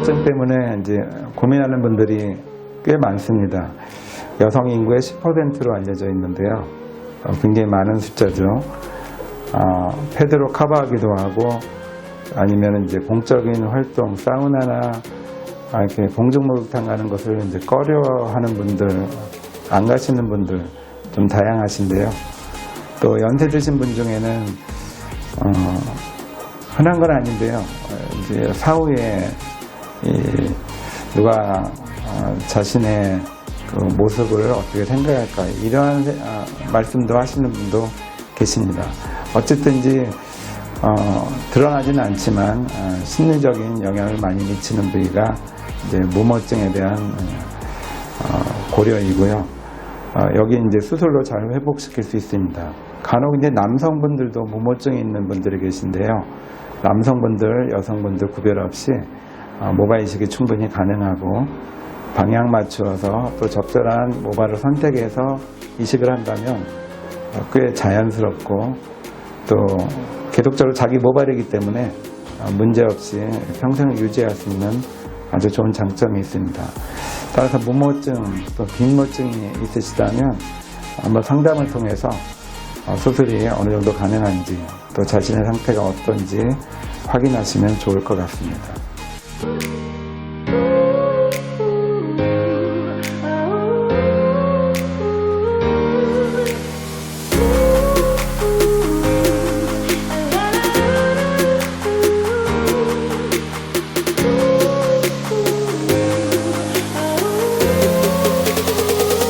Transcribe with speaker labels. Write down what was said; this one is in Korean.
Speaker 1: 무모증 때문에 이제 고민하는 분들이 꽤 많습니다. 여성 인구의 10%로 알려져 있는데요. 어, 굉장히 많은 숫자죠. 어, 패드로 커버하기도 하고 아니면 이제 공적인 활동, 사우나나 아, 이렇게 공중 목욕탕 가는 것을 이제 꺼려하는 분들, 안 가시는 분들 좀 다양하신데요. 또 연세 드신 분 중에는 어, 흔한 건 아닌데요. 어, 이제 사후에 이 누가 어, 자신의 그 모습을 어떻게 생각할까 이러한 세- 아, 말씀도 하시는 분도 계십니다. 어쨌든지 어, 드러나지는 않지만 어, 심리적인 영향을 많이 미치는 부위가 이제 무모증에 대한 어, 고려이고요. 어, 여기 이제 수술로 잘 회복시킬 수 있습니다. 간혹 이제 남성분들도 무모증이 있는 분들이 계신데요. 남성분들, 여성분들 구별 없이 어, 모발 이식이 충분히 가능하고 방향 맞추어서 또 적절한 모발을 선택해서 이식을 한다면 어, 꽤 자연스럽고 또 계속적으로 자기 모발이기 때문에 어, 문제없이 평생을 유지할 수 있는 아주 좋은 장점이 있습니다. 따라서 무모증 또 빈모증이 있으시다면 한번 상담을 통해서 어, 수술이 어느 정도 가능한지 또 자신의 상태가 어떤지 확인하시면 좋을 것 같습니다. Thank you.